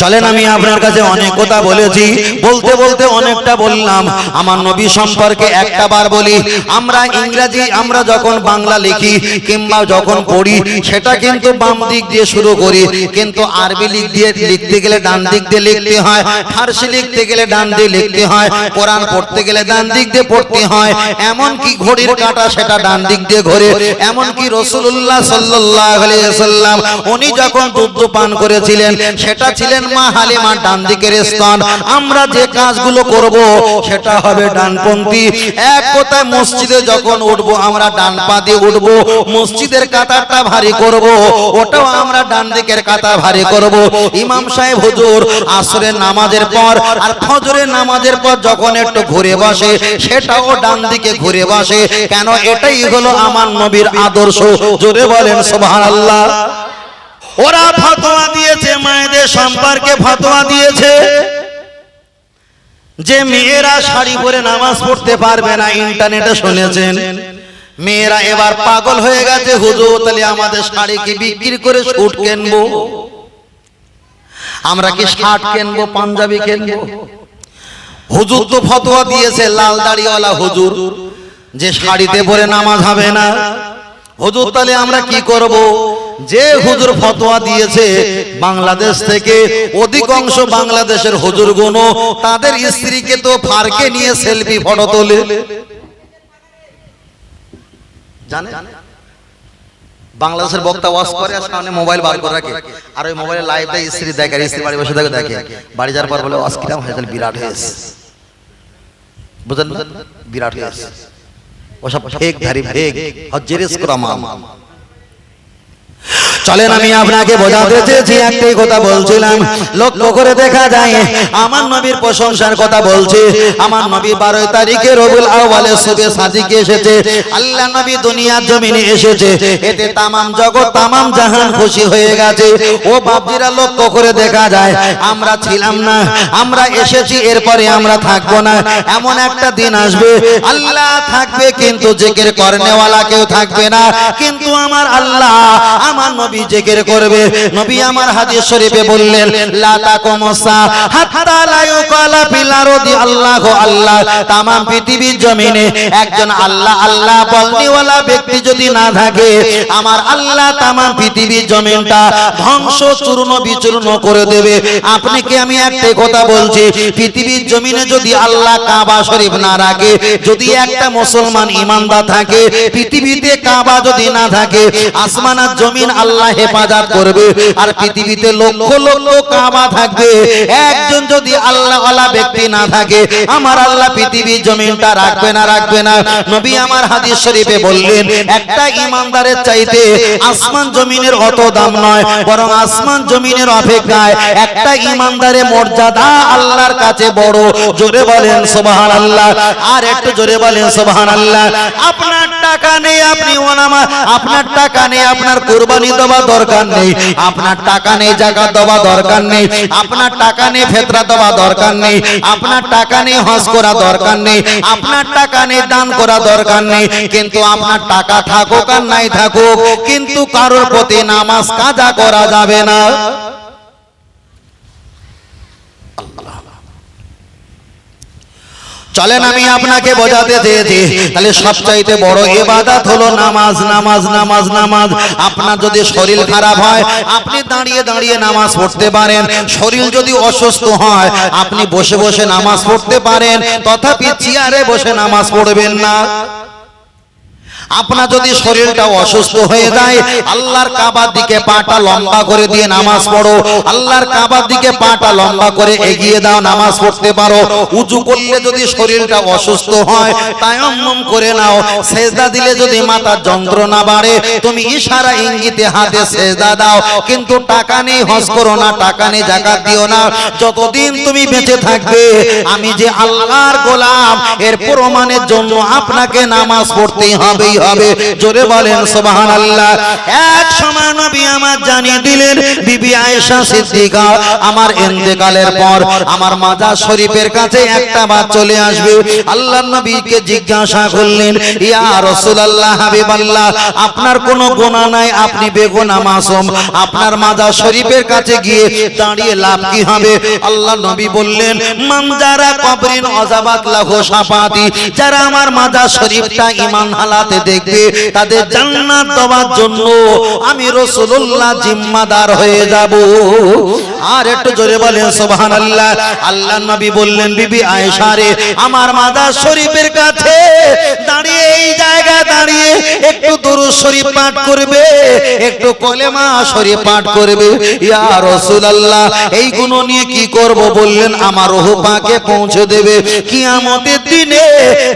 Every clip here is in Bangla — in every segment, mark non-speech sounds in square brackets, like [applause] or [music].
চলেন আমি আপনার কাছে অনেক কথা বলেছি। বলতে বলতে অনেকটা বললাম। আমার নবী সম্পর্কে একটা বার বলি। আমরা ইংরেজি আমরা যখন বাংলা লিখি কিংবা যখন পড়ি সেটা কিন্তু বাম দিক দিয়ে শুরু করি। কিন্তু আরবি লিখ দিয়ে লিখতে গেলে ডান দিক দিয়ে লিখতে হয়। ফার্সি লিখতে গেলে ডান দিয়ে লিখতে হয়। কোরআন পড়তে গেলে ডান দিক দিয়ে পড়তে হয়। এমন কি ঘড়ির কাঁটা সেটা ডান দিক দিয়ে ঘোরে। এমন কি রসুল্লাহ সাল্লাল্লাহু আলাইহি সাল্লাম উনি যখন দুধ পান করেছিলেন সেটা ছিলেন মা হালিমা ডান দিকের স্তন আমরা যে কাজগুলো করব সেটা হবে ডানপন্থী। এক কথায় মসজিদে যখন উঠবো আমরা ডান পা দিয়ে উঠবো। মসজিদের কাতারটা ভারী করব। ওটাও আমরা ডান দিকের কাতার ভারী করব। ইমাম সাহেব হুজুর আসরের নামাজের পর আর ফজরের নামাজের পর যখন একটু ঘুরে বসে সেটাও ডান দিকে ঘুরে বসে। কেন? এটাই হলো আমার নবীর আদর্শ। জোরে বলেন সুবহানাল্লাহ। ওরা ফতোয়া দিয়েছে, মায়েদের সম্পর্কে ফতোয়া দিয়েছে। যে মেয়েরা শাড়ি পরে নামাজ পড়তে পারবে না, ইন্টারনেটে শুনেছেন। মেয়েরা এবার পাগল হয়ে গেছে, হুজুর, তাহলে আমাদের শাড়ি কি বিক্রি করে শুট কিনবো? আমরা কি শার্ট কিনবো, পাঞ্জাবি কিনবো? হুজুর তো ফতোয়া দিয়েছে, লাল দাড়িওয়ালা হুজুর, যে শাড়িতে পরে নামাজ হবে না। হুজুর, তাহলে আমরা কি করব? যে হুজুর ফতোয়া দিয়েছে, বাংলাদেশ থেকে অধিকাংশ বাংলাদেশের হুজুর গুণ তাদের স্ত্রীকে তো ফারকে নিয়ে সেলফি ফটো তোলে। জানে? বাংলাদেশের বক্তা ওয়াশ করে আর সামনে মোবাইল বার করে রাখে। আর ওই মোবাইলে লাইভ দেয়, স্ত্রী দেখে, আর স্ত্রী বাড়ি বসে দেখে দেখে। বাড়ি যাওয়ার পর বলে, ওয়াশ কিরাম হয়ে তাহলে বিরাট হয়েছে। বুঝলেন? বিরাট হয়েছে। ওসব ফেক ধারি ফেক হজ্জেরেস করামাম চলেন, আমি আপনাকে বোঝাতে চেয়েছি একটাই কথা বলছিলাম। লক্ষ্য করে দেখা যায়, আমার নবীর প্রশংসার কথা বলছে। আমার নবী বারোই তারিখে রবিউল আউয়ালে সুবে সাজিকে এসেছে। আল্লাহ নবী দুনিয়ার জমিনে এসেছে। এতে তামাম জগৎ, তামাম জাহান খুশি হয়ে গেছে। ও বাপজিরা, লক্ষ্য করে দেখা যায়, আমরা ছিলাম না, আমরা এসেছি, এরপরে আমরা থাকব না। এমন একটা দিন আসবে, আল্লাহ থাকবে, কিন্তু জেকের করনেওয়ালা কেউ থাকবে না। কিন্তু আমার আল্লাহ, আমার নবী জেকের করবে। নবী আমার হাদিস শরীফে বললেন, লা তাকুমুসা হাত্তা লা ইউকালা ফিল আরদি আল্লাহু আল্লাহ। তামাম পৃথিবীর জমিনে একজন আল্লাহ আল্লাহ বলনিওয়ালা ব্যক্তি যদি না থাকে, আমার আল্লাহ তামাম পৃথিবীর জমিনটা ধ্বংস, চূর্ণ, বিচূর্ণ করে দেবে। আপনি কি আমি একটা কথা বলছি? পৃথিবীর জমিনে যদি আল্লাহ কাবা শরীফ না রাখে, যদি একটা মুসলমান ইমানদার থাকে, পৃথিবীতে কাবা যদি না থাকে আসমান আর জমিন আল্লাহ হেফাজত করবে। আর পৃথিবীতে লক্ষ লক্ষ কাবা থাকবে। একজন যদি আল্লাহ ওয়ালা ব্যক্তি না থাকে, আমার আল্লাহ পৃথিবীর জমিনটা রাখবে না রাখবে না। নবী আমার হাদিস শরীফে বললেন, একটা ইমানদারের চাইতে আসমান জমিনের অত দাম নয়, বরং আসমান জমিনের অপেক্ষায় একটা ইমানদারের মর্যাদা আল্লাহর কাছে বড়। জোরে বলেন, সুবহানাল্লাহ। আর একটু জোরে বলেন, সুবহানাল্লাহ। আপনার টাকা নেই, আপনি ওনামা আপনার টাকা নেই, আপনার কুরবানি দেওয়া দরকার নেই। আপনার টাকা নেই, জায়গা দেওয়া দরকার নেই। আপনার টাকা নেই, ফেতরা দেওয়া দরকার নেই। আপনার টাকা নেই, হজ করা দরকার নেই। আপনার টাকা নেই, দান করা দরকার নেই। কিন্তু আপনার টাকা থাকুক আর নাই থাকুক, কিন্তু কারোর প্রতি নামাজ কাজা করা যাবে না। চলেন আমি আপনাকে বোঝাতে চেয়েছি। তাহলে সবচাইতে বড় এবাদাত হলো নামাজ নামাজ নামাজ নামাজ আপনার যদি শরীর খারাপ হয় আপনি দাঁড়িয়ে দাঁড়িয়ে নামাজ পড়তে পারেন। শরীর যদি অসুস্থ হয় আপনি বসে বসে নামাজ পড়তে পারেন। তথাপি চেয়ারে বসে নামাজ পড়বেন না। আপনার যদি শরীরটা অসুস্থ হয়ে যায়, আল্লাহর কাবার দিকে পাটা লম্বা করে দিয়ে নামাজ পড়ো। আল্লাহর কাবার দিকে পাটা লম্বা করে এগিয়ে দাও, নামাজ পড়তে পারো। উঁচু করলে যদি শরীরটা অসুস্থ হয়, তায়াম্মম করে নাও। সেজদা দিলে যদি মাথার যন্ত্রণা বাড়ে, তুমি ইশারা ইঙ্গিতে হাতে সেজদা দাও। কিন্তু টাকা নেই, হজ করো না, টাকা নেই, জাকাত দিও না। যতদিন তুমি বেঁচে থাকবে, আমি যে আল্লাহর গোলাম, এর প্রমাণের জন্য আপনাকে নামাজ পড়তেই হবেই হবে। জোরে বলেন সুবহান আল্লাহ এক সময় নবী আমার জানিয়ে দিলেন বিবি আয়েশা সিদ্দিকা আমার পর আমার মাজার শরীফের কাছে একটা বার চলে আসবে। আল্লাহ নবীকে জিজ্ঞাসা করলেন ইয়া রাসূলুল্লাহ হাবিবাল্লাহ আপনার কোনো গুনাহ নাই আপনি বেগুনা মাসুম। আপনার মাজার শরীফের কাছে গিয়ে দাঁড়িয়ে লাভ কি হবে? আল্লাহ নবী বললেন মান যারা কবরিন অজাবাত লাহু যারা আমার মাজার শরীফটা ঈমান হালাতে দেখবে তাদের জান্নাত দেওয়ার জন্য আমি রসুল্লাহ জিম্মাদার হয়ে যাব। আর একটু জোরে বলেন, সুবহানাল্লাহ। আল্লাহ আল্লাহ নবী বললেন, বিবি আয়েশা রে, আমার মাজার শরীফের কাছে দাঁড়িয়ে, এই জায়গা দাঁড়িয়ে একটু দুরূদ শরীফ পাঠ করবে, একটু কলেমা শরীফ পাঠ করবে। ইয়া রাসূলুল্লাহ এইগুলো নিয়ে কি করব বললেন, আমার রূহ পাকে পৌঁছে দেবে। কি কিয়ামতের দিনে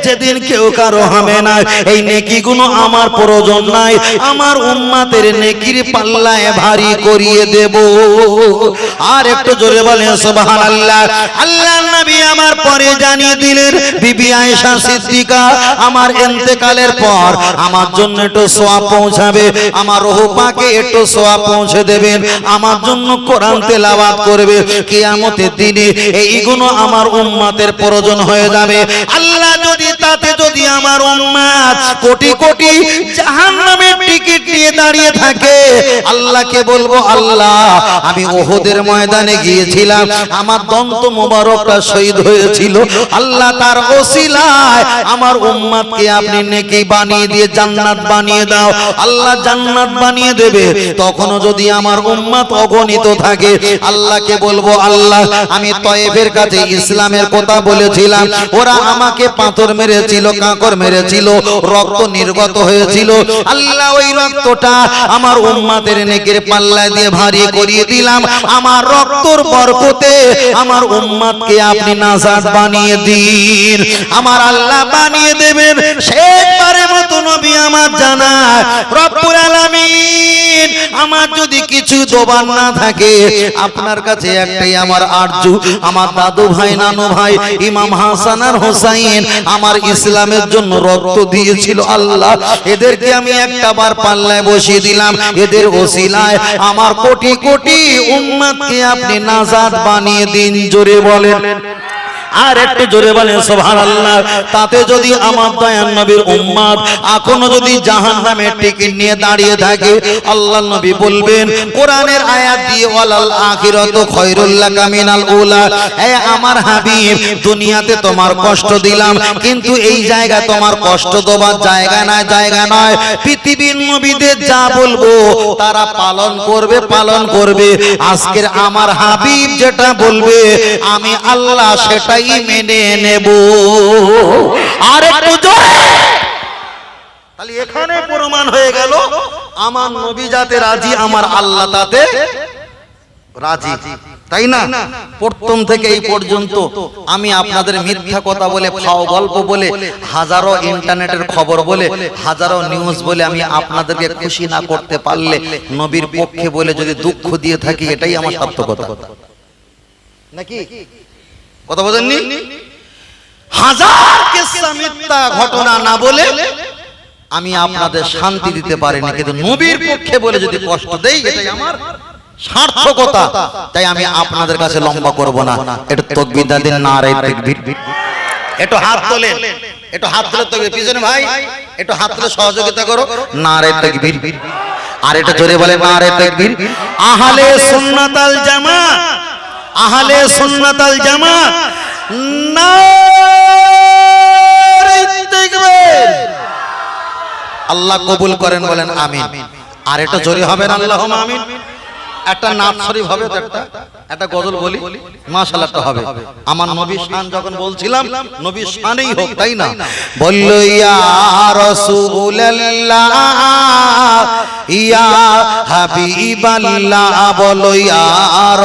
যেদিন কেউ কারও হবে না এই নেকিগুলো আমার প্রয়োজন নাই, আমার উম্মাতের নেকির পাল্লায় ভারী করিয়ে দেব। আর একটু জোরে বলেন, সুবহানাল্লাহ। আল্লাহ নবী আমার পরে জানিয়ে দিলেন, বিবি আয়েশা সিদ্দিকা আমার ইন্তেকালের পর আমার জন্য একটু সোয়াব পৌঁছাবে, আমার রূহ পাকে একটু সোয়াব পৌঁছে দেবেন, আমার জন্য কোরআন তেলাওয়াত করবে। কিয়ামতের দিনে এইগুলো আমার উম্মাতের প্রয়োজন হয়ে যাবে। আল্লাহ যদি তাতে যদি আমার উম্মাত কোটি কোটি জাহান্নামের টিকিট নিয়ে দাঁড়িয়ে থাকে, আল্লাহকে বলব, আল্লাহ, আমি ওহদের ময়দানে গিয়েছিলাম। আমার দন্ত মোবারকটা শহীদ হয়েছিল। আল্লাহ তার ওসিলায় আমার উম্মাদকে আপনি নেকি বানিয়ে দিয়ে জান্নাত বানিয়ে দাও। আল্লাহ জান্নাত বানিয়ে দেবে। তখনও যদি আমার উম্মাদ অগণিত থাকে, আল্লাহকে বলব, আল্লাহ, আমি তয়েবের কাছে ইসলামের কথা বলেছিলাম। ওরা আমাকে পাথর মেরেছিল, কাঁকর মেরেছিল, রক্ত নির্গত হয়েছিল। আল্লাহ, ওই রক্তটা আমার উম্মাদের নেকের পাল্লা দিয়ে ভারী করিয়ে দিলাম। আমার রক্তর বরকতে আমার উম্মাদকে আপনি নাজাত বানিয়ে দিন। আমার আল্লাহ বানিয়ে দেবেন শেষবারের মতো নবী আমার জানা। রব্বুল আলামিন, আমার যদি কিছু দোবার না থাকে, আপনার কাছে একটাই আমার আরজু। আমার দাদু ভাই, নানু ভাই, ইমাম হাসান আর হোসাইন আমার ইসলামের জন্য রক্ত দিয়েছিল আল্লাহ। এদেরকে আমি একটা বার পাল্লায় বসিয়ে দিলাম। এদের ওসিলায় আমার কোটি কোটি আপনি নাজাদ বানিয়ে দিন জোরে বলেন। আর একটু জোরে বলেন, সুবহানাল্লাহ। তাতে যদি আমার দয়ান নবীর উম্মত এখনও যদি জাহান্নামের টিকিট নিয়ে দাঁড়িয়ে থাকে, আল্লাহ নবী বলবেন, কোরআনের আয়াত দিয়ে, ওয়ালাল আখিরাতু খায়রুল লাকা মিনাল উলা। হে আমার হাবিব, দুনিয়াতে তোমার কষ্ট দিলাম, কিন্তু এই জায়গা তোমার কষ্ট দেওয়ার জায়গা নয় জায়গা নয়। পৃথিবীর নবীদের যা বলব, তারা পালন করবে পালন করবে। আজকের আমার হাবিব যেটা বলবে, আমি আল্লাহ সেটাই মেনে নেব। আর একটু জোরে তাহলে এখানে প্রমাণ হয়ে গেল আমার নবী যাতে রাজি আমার আল্লাহ তাতে রাজি। তাই না? প্রথম থেকে এই পর্যন্ত আমি আপনাদের মিথ্যা কথা বলে ফাও গল্প বলে হাজারো ইন্টারনেটের খবর বলে হাজারো নিউজ বলে আমি আপনাদেরকে খুশি না করতে পারলে নবীর পক্ষে বলে যদি দুঃখ দিয়ে থাকি এটাই আমার সার্থকতা। নাকি? কথা বোঝেননি হাজার কেসা মিথ্যা ঘটনা না বলে আমি আপনাদের শান্তি দিতে পারিনি। কিন্তু নবীর পক্ষে বলে যদি কষ্ট দেই এটাই আমার সার্থকতা। তাই আমি আপনাদের কাছে লম্বা করব না। একটু তকবির দিন না রে তকবির। একটু হাত তোলে একটু হাত তোলে তকবির। পিছনে ভাই একটু হাত তোলে সহযোগিতা করো। না রে তকবির। আর এটা জোরে বলে না রে তকবির। আহলে সুন্নাতাল জামাত। আহলে সুন্নাতাল জামাত নারে তাকবীর। আল্লাহ কবুল করেন বলেন আমিন। আর এটা জোরে হবে না আল্লাহ আমিন। একটা নাচ শরীফ হবে তো একটা। একটা গজল বলি। মাশাআল্লাহ একটা হবে। আমার নবী শান যখন বলছিলাম, নবী শানেই হোক, তাই না? বলল, ইয়া রাসূলুল্লাহ, ইয়া হাবিবাল্লাহ বলো ইয়া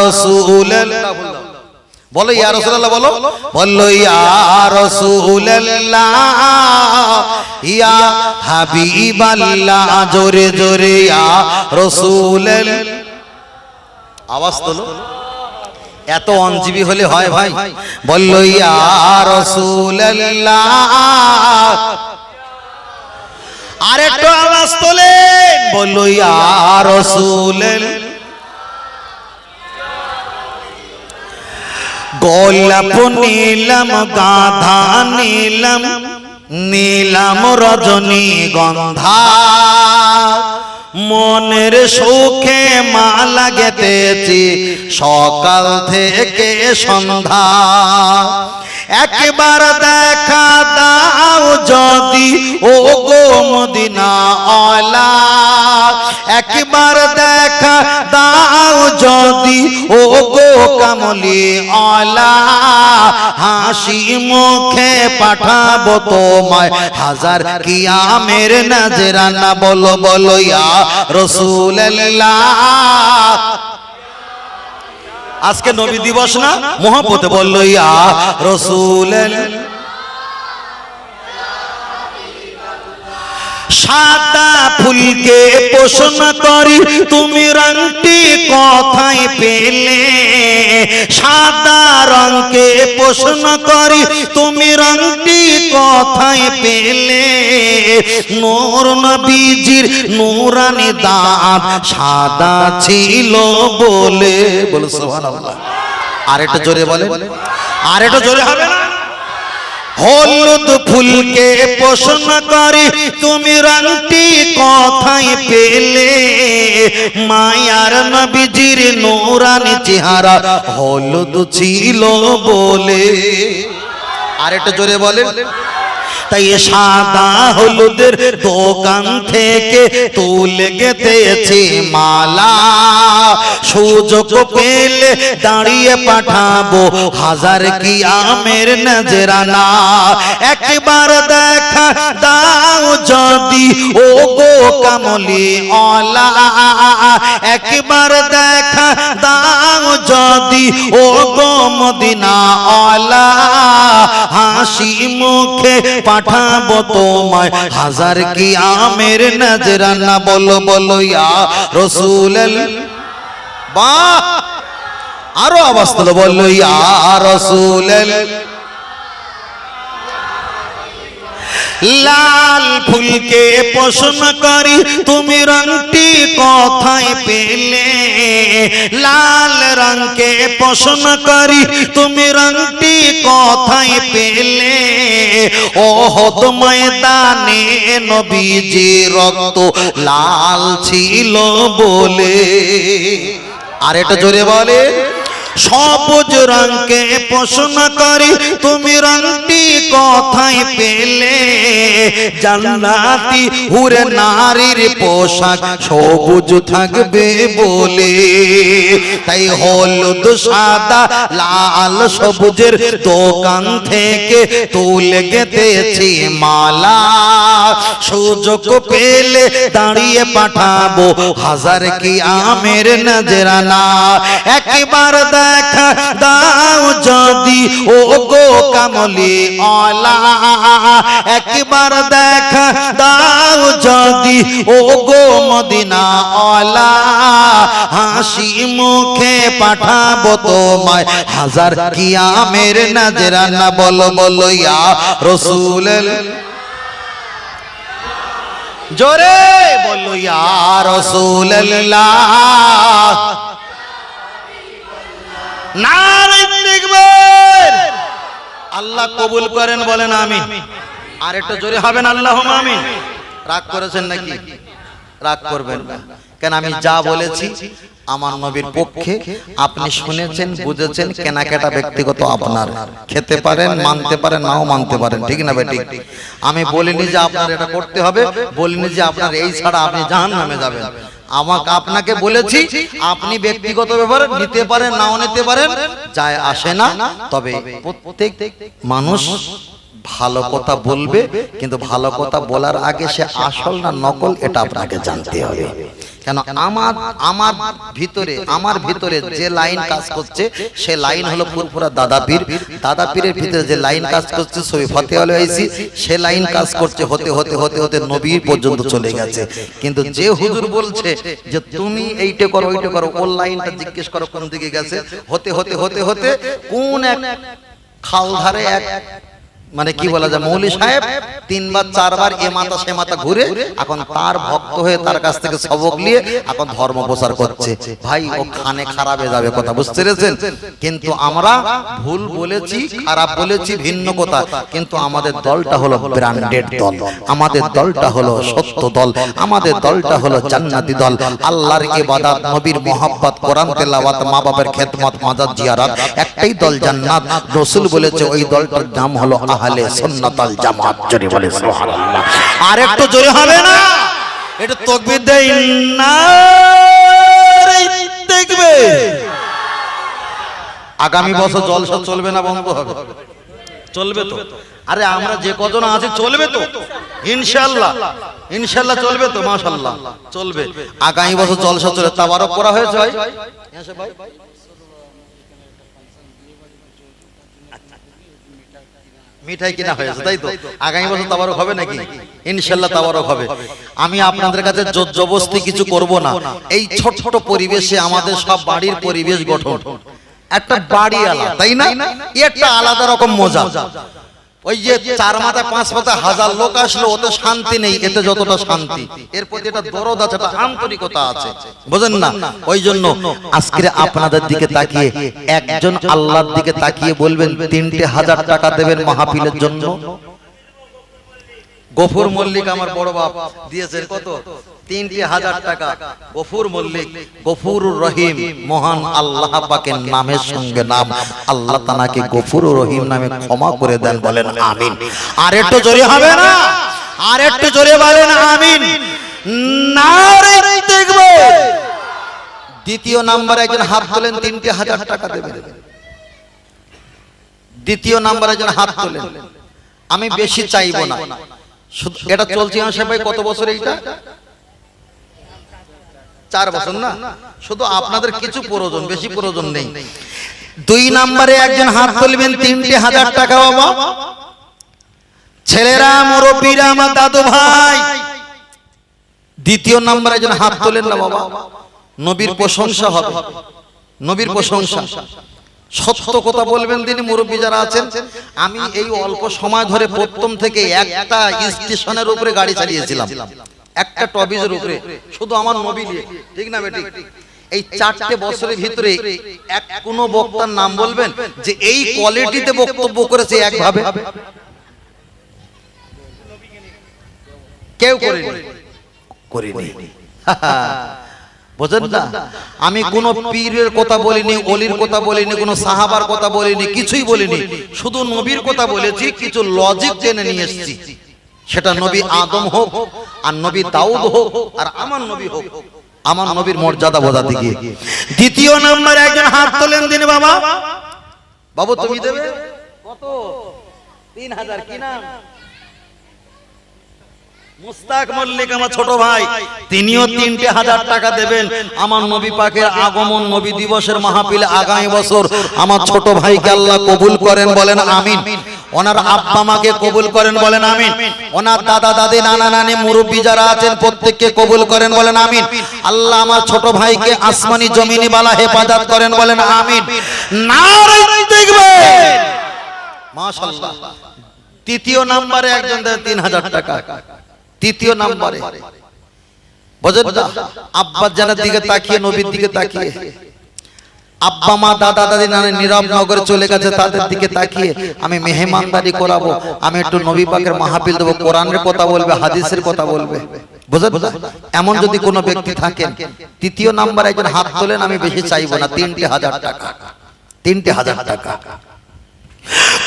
রাসূলুল্লাহ। বলো, ইয়া রাসূলুল্লাহ, বলো। বলল, ইয়া রাসূলুল্লাহ, ইয়া হাবিবাল্লাহ, জোরে জোরে, ইয়া রাসূলুল্লাহ। আওয়াজ তোলো। এত অনজীবী হলে হয় ভাই। বলল আর একটু আওয়াজ তোলেন বলো ইয়া রসুল গোলাপ নীলম গাধা নীলম নীলম রজনী গন্ধা। মনের সুখে মালা গেতেছি সকাল থেকে সন্ধ্যা। একবার দেখা দাও যদি ও গো মদিনা অলা একবার দেখা দাও যদি ও গো কামলি অলা হাসি মুখে পাঠাবো তোমায়, হাজার কিয়ামের নাজরানা বলো বলো ইয়া রসুল্লাহ আজকে নবী দিবস না? মোহাম্মতে বলল ইয়া রসুল সাদা ফুলকে পোষণ করি, তুমি রংটি কথাই পেলে? সাদা রঙকে পোষণ করি, তুমি রংটি কথাই পেলে? নূর নবীজির নূরানি দাঁত সাদা ছিল বলে বলে সুবহানাল্লাহ। আর একটু জোরে বলে আর একটু জোরে হবে না? হলুদ ফুলকে পোষণ করে। তুমি রংটি কথাই পেলে? মায়ার নবীজির নোরানি চেহারা হলুদ ছিল বলে। আর একটা জোরে বলেন। তাই সাদা হলুদের দোকান থেকে তুলে গেতেছি মালা। সুযোগ পেলে দাঁড়িয়ে পাঠাবো হাজার কি আমের নজরানা। একবার দেখা দাও যদি ও গো কামলি অলা। একবার দেখা দাও যদি ও গো মদিনা অলা। হাসি মুখে পাঠাবো তোমায়। হাজার কি আমের নজরানা বলো বলো ইয়া রসুল বা আরও আওয়াজ বলো ইয়া রসুল লাল ফুলকে পোষণ করি, তুমি রংটি কথায় পেলে? লাল রঙকে পোষণ করি, তুমি রংটি কথায় পেলে? ও হত ময়দানে নবীজি রক্ত লাল ছিল বলে। আর এটা জোরে বলে সবুজ রঙকে পোষণ করি। তুমি রংটি কথাই পেলে? জান্নাতি হুরে নারীর পোশাক সবুজ থাকবে বলে। তাই হলুদ, সাদা, লাল, সবুজের দোকান থেকে তুলে গেতেছি মালা। সুযোগ পেলে দাঁড়িয়ে পাঠাবো হাজার কি আমের নজরানা। একবার দেখা দাও যদি ও গো কামলি অলা একবার দেখা, দাও যদি ও গো মদিনা অলা হাসি মুখে পাঠাবো তোমায়, হাজার কি আমের নজরানা বলো বলো ইয়া রসুল। জোরে বলো ইয়া রসুল্লাহ দেখবেন। আল্লাহ কবুল করেন, বলেন আমি আর একটু জোরে হবেন আল্লাহ আমিন। রাগ করেছেন নাকি? রাগ করবেন না। কেন, আমি যা বলেছি আমার নবীর পক্ষে আপনি শুনেছেন, বুঝেছেন, কেনাকাটা ব্যক্তিগত আপনার। খেতে পারেন, মানতে পারেন, নাও মানতে পারেন, ঠিক না বেটি আমি বলিনি যে আপনার এটা করতে হবে, বলিনি যে আপনার এই ছাড়া আপনি জাহান নামে যাবেন। আমাকে আপনাকে বলেছি আপনি ব্যক্তিগত ব্যাপার নিতে পারেন নাও নিতে পারেন যায় আসে না তবে প্রত্যেক মানুষ ভালো কথা বলবে কিন্তু ভালো কথা বলার আগে সে আসল না নকল এটা আপনাকে জানতে হবে। কেন আমার আমার ভিতরে আমার ভিতরে যে লাইন কাজ করছে সে লাইন হলো পুরপুরা দাদা পীর। দাদা পীরের ভিতরে যে লাইন কাজ করছে সবই ফতে হলে আইসি সে লাইন কাজ করছে হতে হতে হতে হতে নবী পর্যন্ত চলে গেছে। কিন্তু যে হুজুর বলছে যে তুমি এইটা করো ওইটা করো ওর লাইনটা জিজ্ঞেস করো কোন দিকে গেছে? হতে হতে হতে হতে কোন এক খাল ধারে এক মানে কি বলা যায় মৌলী সাহেব তিনবার চারবার এ মাথা সে মাথা ঘুরে এখন তার ভক্ত হয়ে তার কাছ থেকে সবক নিয়ে এখন ধর্ম প্রচার করছে। ভাই ও খানে খারাপ যাবে কথা বুঝতে পেরেছেন? কিন্তু আমরা ভুল বলেছি খারাপ বলেছি ভিন্ন কথা। কিন্তু আমাদের দলটা হলো ব্র্যান্ডেড দল। আমাদের দলটা হলো সত্য দল। আমাদের দলটা হলো জান্নাতি দল। আল্লাহর ইবাদত নবীর মোহাব্বত কোরআন তেলাওয়াত মা বাবার খেদমত মাজার জিয়ারত একটাই দল জান্নাত রসুল বলেছে ওই দলটার নাম হলো আহলে সুন্নাতাল জামাত জোরে বলে সুবহানাল্লাহ। আর একটু জোরে হবে না? এটা তাকবীর দেই না। দেখবে। আগামী বছর জলসা চলবে না বন্ধ হবে। চলবে তো? আরে আমরা যে কজন আছি চলবে তো? ইনশাল্লাহ ইনশাল্লাহ চলবে তো মাশাল্লাহ চলবে। আগামী বছর জলসা চলে তাবারক করা হয়েছে ভাই? ভাই। মিঠাই কিনা হয়েছে তাই তো? আগামী বছর তাবারক হবে নাকি? ইনশাল্লাহ তাবারক হবে। আমি আপনাদের কাছে জোর জবস্তি কিছু করব না। এই ছোট ছোট পরিবেশে আমাদের সব বাড়ির পরিবেশ গঠন। একটা বাড়ি আলাদা তাই না? একটা আলাদা রকম মজা। ওই যে চার মাথা পাঁচ মাথা হাজার লোক আসলো ওতে শান্তি নেই এতে যতটা শান্তি। এর প্রতি একটা দরদ আছে একটা আন্তরিকতা আছে। বুঝেন না? ওই জন্য আজকে আপনাদের দিকে তাকিয়ে একজন আল্লাহর দিকে তাকিয়ে বলবেন তিনটে হাজার টাকা দেবেন মাহফিলের জন্য। গফুর মল্লিক আমার বড় বাপ দিয়েছেন কত? তিনটি হাজার টাকা। গফুর মল্লিক গফুর রহিম মহান আল্লাহ পাকের নামের সঙ্গে নাম। আল্লাহ তানাকে গফুর রহিম নামে ক্ষমা করে দেন বলেন আমিন। আর একটু জোরে হবে না? আর একটু জোরে বলেন আমিন। দেখবে। দ্বিতীয় নাম্বার একজন হাত তোলেন তিনটি হাজার টাকা দেবেন। দ্বিতীয় নাম্বার একজন হাত তোলেন। আমি বেশি চাইব না। শুধু এটা চলছে ভাই কত বছর এইটা? চার বছর না? শুধু আপনাদের কিছু প্রয়োজন বেশি প্রয়োজন নেই। দুই নম্বরে একজন হাত তুলবেন তিনটি হাজার টাকা বাবা ছেলেরা মুরব্বীরা আমার দাদু ভাই। দ্বিতীয় নম্বরে একজন হাত তোলেন না বাবা। নবীর প্রশংসা হবে। নবীর প্রশংসা। সত্য কথা বলবেন তিনি মুরব্বী যারা আছেন। আমি এই অল্প সময় ধরে প্রথম থেকে একটা স্টেশনের উপরে গাড়ি চালিয়েছিলাম। একটা টবিজের উপরে। শুধু আমার নবী নিয়ে। ঠিক না বেটি? এই চারটে বছরের ভিতরে এক কোন বক্তার নাম বলবেন যে এই কোয়ালিটিতে বক্তব্য করেছে একভাবে। কেউ করেনি। করিনি। [laughs] বোঝেন না? আমি কোন পীরের কথা বলিনি অলির কথা বলিনি কোন সাহাবার কথা বলিনি কিছুই বলিনি। শুধু নবীর কথা বলেছি কিছু লজিক জেনে নিয়ে এসেছি। সেটা নবী আদম হোক আর নবী দাউদ হোক আর আমার নবী হোক আমার নবীর মর্যাদা বোঝাতে গিয়ে দ্বিতীয় নাম্বার একজন হাত তোলেন দিন বাবা। বাবু তুমি দেবে? কত? তিন হাজার কি নাম? মুস্তাক মল্লিক আমার ছোট ভাই তিনিও তিনটে হাজার টাকা দেবেন। আমার নবী পাকের আগমন নবী দিবসের মাহফিলে আগামী বছর আমার ছোট ভাইকে আল্লাহ কবুল করেন বলেন আমিন। ওনার আব্বা মাকে কবুল করেন বলেন আমিন। ওনার দাদা, দাদি, নানা, নানি, মুরব্বী যারা আছেন, প্রত্যেককে কবুল করেন বলেন আমিন। আল্লাহ আমার ছোট ভাইকে আসমানি জমিনি বালা হেফাজত করেন বলেন আমিন। দেখবে। মাশাআল্লাহ। তৃতীয় নম্বরে একজন দেয় তিন হাজার টাকা। তৃতীয় নম্বরে। বোঝেন? আব্বা জানের দিকে তাকিয়ে, নবীর দিকে তাকিয়ে। আব্বা, মা, দাদা, দাদি নানি নীরব নগরে চলে গেছে, তাদের দিকে তাকিয়ে আমি মেহমানদারি করাবো, আমি একটু নবী পাকের মাহফিল দেবো, কোরআনের কথা বলবে, হাদিসের কথা বলবে? এমন যদি কোনো ব্যক্তি থাকেন, তৃতীয় নাম্বার একজন হাত তোলেন, আমি বেশি চাইব না, তিনটি হাজার টাকা। তিনটি হাজার টাকা।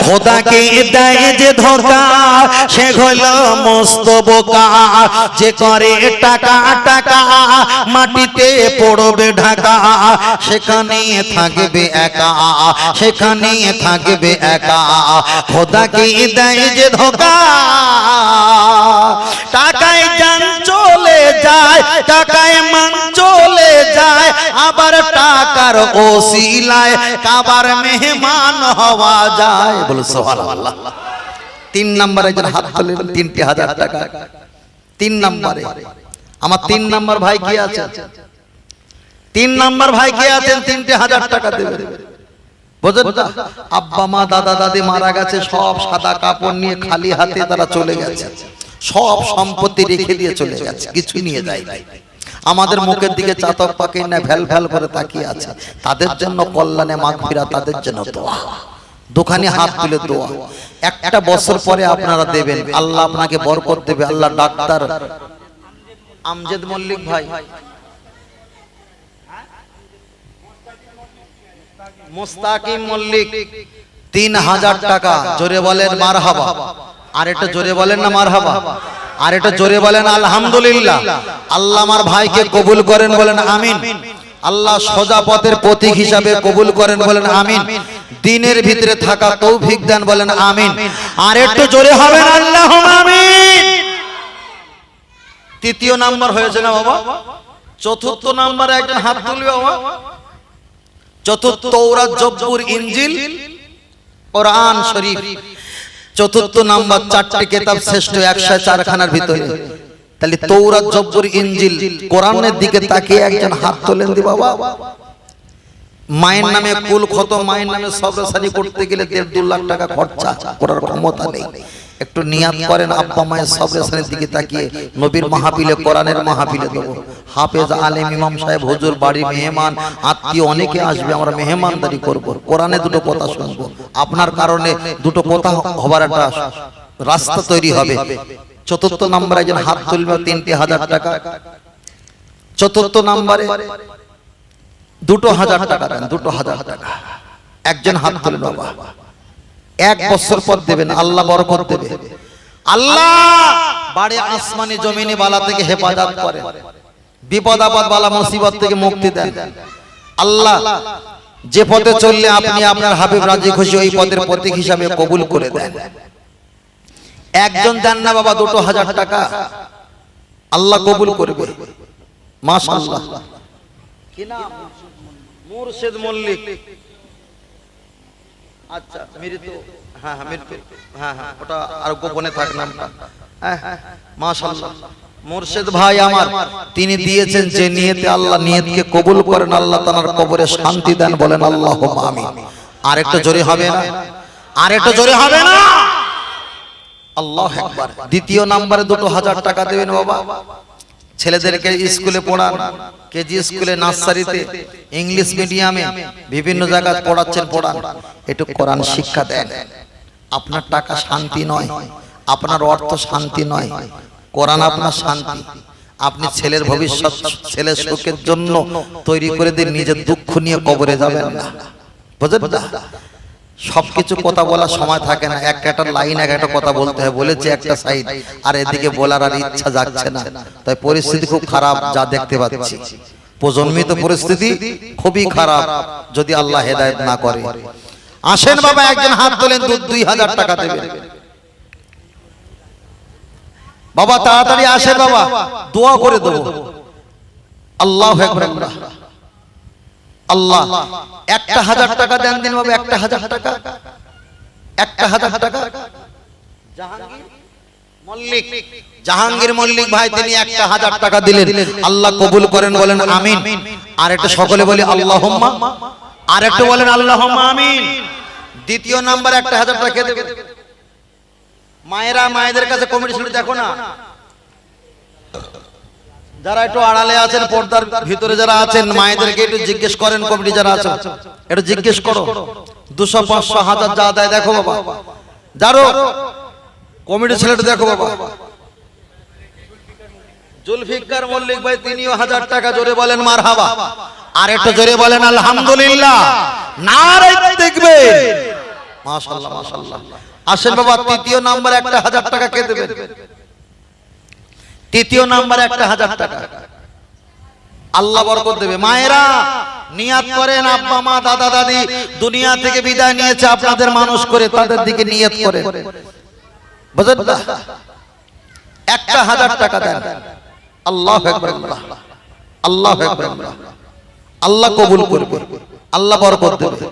খোদাকে দেয় যে ধোকা সে হল মস্ত বোকা। যে করে টাকা টাকা মাটিতে পড়বে ঢাকা সেখানে থাকবে একা সেখানে থাকবে একা। খোদাকে দেয় যে ধোকা। যান চলে যায়, টাকায় মান চলে যায়, আবার টাকার ওসিলায় কাবার মেহমান হওয়া যায়। বলো সুবহানাল্লাহ। তিন নম্বরে একজন হাত তোলেন, তিনটি হাজার টাকা। তিন নম্বরে। আমার তিন নম্বর ভাই কি আছে? তিন নম্বর ভাই কি আছেন? তিনটে হাজার টাকা দেবে বোঝেন আব্বা, মা, দাদা, দাদি মারা গেছে, সব সাদা কাপড় নিয়ে খালি হাতে তারা চলে গেছে। সব সম্পত্তি রেখে দিয়ে চলে গেছে কিছু নিয়ে যায় নাই আমাদের মুখের দিকে চাতক পাকে না ভ্যাল ভ্যাল করে তাকিয়ে আছে। তাদের জন্য কল্যাণে মাগফিরা তাদের জন্য দোয়া। দোকানে হাত তুলে দোয়া। একটা বছর পরে আপনারা দেবেন আল্লাহ আপনাকে বরকত দেবে আল্লাহ ডাক্তার। আমজেদ মল্লিক ভাই। মুস্তাকিম মল্লিক। তিন হাজার টাকা জোরে বলেন মার হাবা আর এটা জোরে বলেন না মার হাবা আর এটা জোরে বলেন আলহামদুলিল্লাহ। আল্লাহ আমার ভাইকে কবুল করেন বলেন আমিন। আল্লাহ সোজা পথের প্রতীক হিসাবে কবুল করেন বলেন আমিন। দিনের ভিতরে থাকা তৌফিক দেন বলেন আমিন। আর একটু জোরে হবেন আল্লাহ আমিন। তৃতীয় নাম্বার হয়েছে না বাবা? চতুর্থ নাম্বারে একজন হাত তুলবে বাবা। চতুর্থ তৌরাত জব্বুর ইনজিল কোরআন শরীফ। চতুর্থ নাম্বার চারটি কেতাব শ্রেষ্ঠ একশো চারখানার ভিতরে। তাহলে তৌরাত জব্বর ইঞ্জিল কোরআনের দিকে তাকিয়ে একজন হাত তোলেন দি বাবা। মায়ের নামে কুল ক্ষত মায়ের নামে সবরাসানি করতে গেলে দেড় দু লাখ টাকা খরচা করার ক্ষমতা নেই। একটু নিয়াত করেন, আব্বা মায়ের সবরাসানির দিকে তাকিয়ে নবীর মাহফিলে, কোরআনের মাহফিলে দেবো। হাফেজ আলেম ইমাম সাহেব, হুজুর বাড়ি মেহমান, আত্মীয় অনেকে আসবে, আমরা মেহমানদারি করব। কোরআনে দুটো কথা শুনব। আপনার কারণে দুটো কথা হবার একটা রাস্তা তৈরি হবে। চতুর্থ নম্বরে একজন হাত তুলবে, তিনটি হাজার টাকা। চতুর্থ নম্বরে দুটো হাজার টাকা দেন, দুটো হাজার টাকা। একজন হাত তুলেন বাবা। এক বছর পর দেবেন আল্লাহ বরকত দেবে আল্লাহ বাড়ি আসমানি জমিনি বালা থেকে হেফাজত করে বিপদ আপদ বালা মুসিবত থেকে মুক্তি দেন। আল্লাহ যে পথে চললে আপনি আপনার হাবিব রাজি খুশি ওই পথের প্রতীক হিসাবে কবুল করে দেন। একজন দেন না বাবা দুটো হাজার টাকা। আল্লাহ কবুল করবে। মাশাআল্লাহ। কি নাম? মুর্শিদ মল্লিক। আচ্ছা মৃত্যু। হ্যাঁ হ্যাঁ মৃত্যু। হ্যাঁ হ্যাঁ ওটা আর গোপনে থাক নামটা। হ্যাঁ মাশাআল্লাহ মুর্শিদ ভাই আমার তিনি দিয়েছেন যে নিয়তে আল্লাহ নিয়তকে কবুল করেন আল্লাহ তাআলার কবরে শান্তি দেন বলেন আল্লাহুম্মা আমিন। আর একটু জোরে হবে না? আর একটু জোরে হবে না? আল্লাহ একবার দ্বিতীয় নাম্বারে দুটো হাজার টাকা দেবেন বাবা। ছেলেদেরকে স্কুলে পড়ান কেজি স্কুলে নার্সারিতে ইংলিশ মিডিয়ামে বিভিন্ন জায়গায় পড়াচ্ছেন পড়ান। একটু কোরআন শিক্ষা দেন। আপনার টাকা শান্তি নয়। আপনার অর্থ শান্তি নয়। কোরআন আপনার শান্তি। আপনি ছেলের ভবিষ্যৎ ছেলের সুখের জন্য তৈরি করে দিন নিজের দুঃখ নিয়ে কবরে যাবেন না। বুঝলেন না? সবকিছু কথা বলার সময় থাকে না একটা একটা লাইন এক একটা কথা বলতে হয় বলেছে একটা সাইড আর এদিকে বলার আর ইচ্ছা যাচ্ছে না। তাই পরিস্থিতি খুব খারাপ যা দেখতে পাচ্ছি। প্রজন্মিত পরিস্থিতি খুবই খারাপ যদি আল্লাহ হেদায়েত না করে। আসেন বাবা একজন হাত তোলেন দুই হাজার টাকা দেবেন বাবা তাড়াতাড়ি আসেন বাবা। দোয়া করে দেবো। আল্লাহ একবার আল্লাহ একটা হাজার টাকা দেন দিন বাবা একটা হাজার টাকা। একটা হাজার টাকা। জাহাঙ্গীর মল্লিক জাহাঙ্গীর মল্লিক ভাই তিনি একটা হাজার টাকা দিলেন। আল্লাহ কবুল করেন বলেন আমিন। আর একটা সকলে বলি আল্লাহ আর একটু বলেন আল্লাহ আমিন। দ্বিতীয় নাম্বার একটা হাজার টাকা দেবে? মায়েরা মায়েদের কাছে কমিটি শুনে দেখো না। যারা একটু আড়ালে আছেন, পর্দার ভিতরে যারা আছেন, মায়েদেরকে একটু জিজ্ঞেস করেন, কমিটি যারা আছেন। একটু জিজ্ঞেস করো। দুশো, পাঁচশো, হাজার যা দেয় দেখো বাবা। যারো কমিটি ছেলেটা দেখো বাবা। জুলফিকার মল্লিক ভাই, তিনিও হাজার টাকা জোরে বলেন মার হাবা আর একটু জোরে বলেন, আলহামদুলিল্লাহ। নারে দেখবে মাশাআল্লাহ মাশাআল্লাহ। আসেন বাবা, তৃতীয় নাম্বার একটা হাজার টাকা কে দেবেন? তৃতীয় নাম্বারে একটা হাজার টাকা। আল্লাহ বরকত দেবে। মায়েরা, নিয়াত করেন আব্বা, মা, দাদা, দাদি, দুনিয়া থেকে বিদায় নিয়েছে, আপনাদের মানুষ করে তাদের দিকে নিয়ত করে। বুঝলেন না? একটা হাজার টাকা দেন। আল্লাহ আল্লাহ। আল্লাহ কবুল করবে। আল্লাহ বরকত দেবে।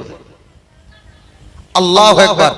আল্লাহ একবার